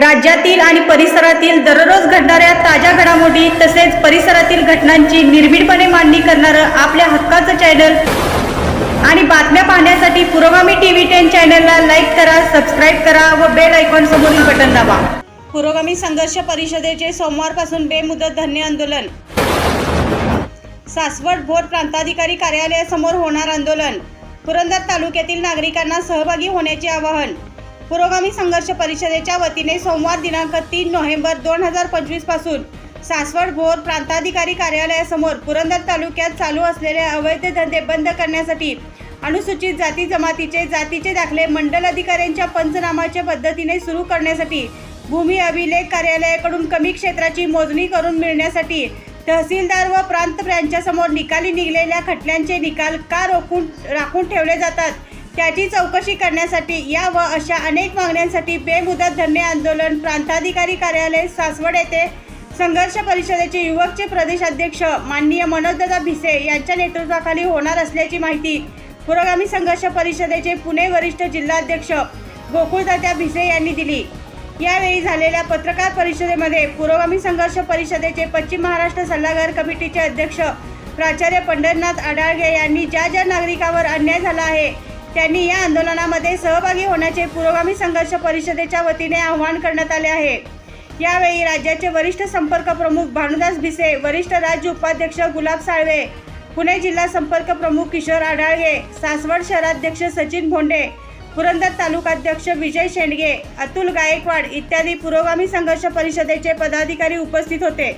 राज्यातील आणि परिसरातील दररोज घडणाऱ्या ताज्या घडामोडी तसेच परिसरातील घटनांची निर्भीडपणे मांडणी करणारं आपल्या हक्काचं चॅनल आणि बातम्या पाहण्यासाठी पुरोगामी टीव्ही टेन चॅनलला लाईक करा सबस्क्राईब करा व बेल आयकॉन समोरील बटन दाबा. पुरोगामी संघर्ष परिषदेचे सोमवारपासून बेमुदत धन्य आंदोलन. सासवड भोर प्रांताधिकारी कार्यालयासमोर होणार आंदोलन. पुरंदर तालुक्यातील नागरिकांना सहभागी होण्याचे आवाहन. पुरोगामी संघर्ष परिषदेच्या वतीने सोमवार दिनांक तीन नोव्हेंबर दोन हजार पंचवीसपासून सासवड भोर प्रांताधिकारी कार्यालयासमोर पुरंदर तालुक्यात चालू असलेले अवैध धंदे बंद करण्यासाठी अनुसूचित जाती जमातीचे जातीचे दाखले मंडल अधिकाऱ्यांच्या पंचनामाच्या पद्धतीने सुरू करण्यासाठी भूमी अभिलेख कार्यालयाकडून कमी क्षेत्राची मोजणी करून मिळण्यासाठी तहसीलदार व प्रांत यांच्यासमोर निकाली निघालेल्या खटल्यांचे निकाल का रोखून राखून ठेवले जातात? त्याची चौकशी करण्यासाठी या व अशा अनेक मागण्यांसाठी बेमुदत धरणे आंदोलन प्रांताधिकारी कार्यालय सासवड येथे संघर्ष परिषदेचे युवकचे प्रदेशाध्यक्ष माननीय मनोजदादा भिसे यांच्या नेतृत्वाखाली होणार असल्याची माहिती पुरोगामी संघर्ष परिषदेचे पुणे वरिष्ठ जिल्हाध्यक्ष गोकुळदात्या भिसे यांनी दिली. यावेळी झालेल्या पत्रकार परिषदेमध्ये पुरोगामी संघर्ष परिषदेचे पश्चिम महाराष्ट्र सल्लागार कमिटीचे अध्यक्ष प्राचार्य पंढरनाथ आडाळगे यांनी ज्या ज्या नागरिकावर अन्याय झाला आहे त्यांनी या आंदोलनामध्ये सहभागी होण्याचे पुरोगामी संघर्ष परिषदेच्या वतीने आवाहन करण्यात आले आहे. यावेळी राज्याचे वरिष्ठ संपर्क प्रमुख भानुदास भिसे वरिष्ठ राज्य उपाध्यक्ष गुलाब साळवे पुणे जिल्हा संपर्क प्रमुख किशोर आढाळगे सासवड शहराध्यक्ष सचिन भोंडे पुरंदर तालुकाध्यक्ष विजय शेंडगे अतुल गायकवाड इत्यादी पुरोगामी संघर्ष परिषदेचे पदाधिकारी उपस्थित होते.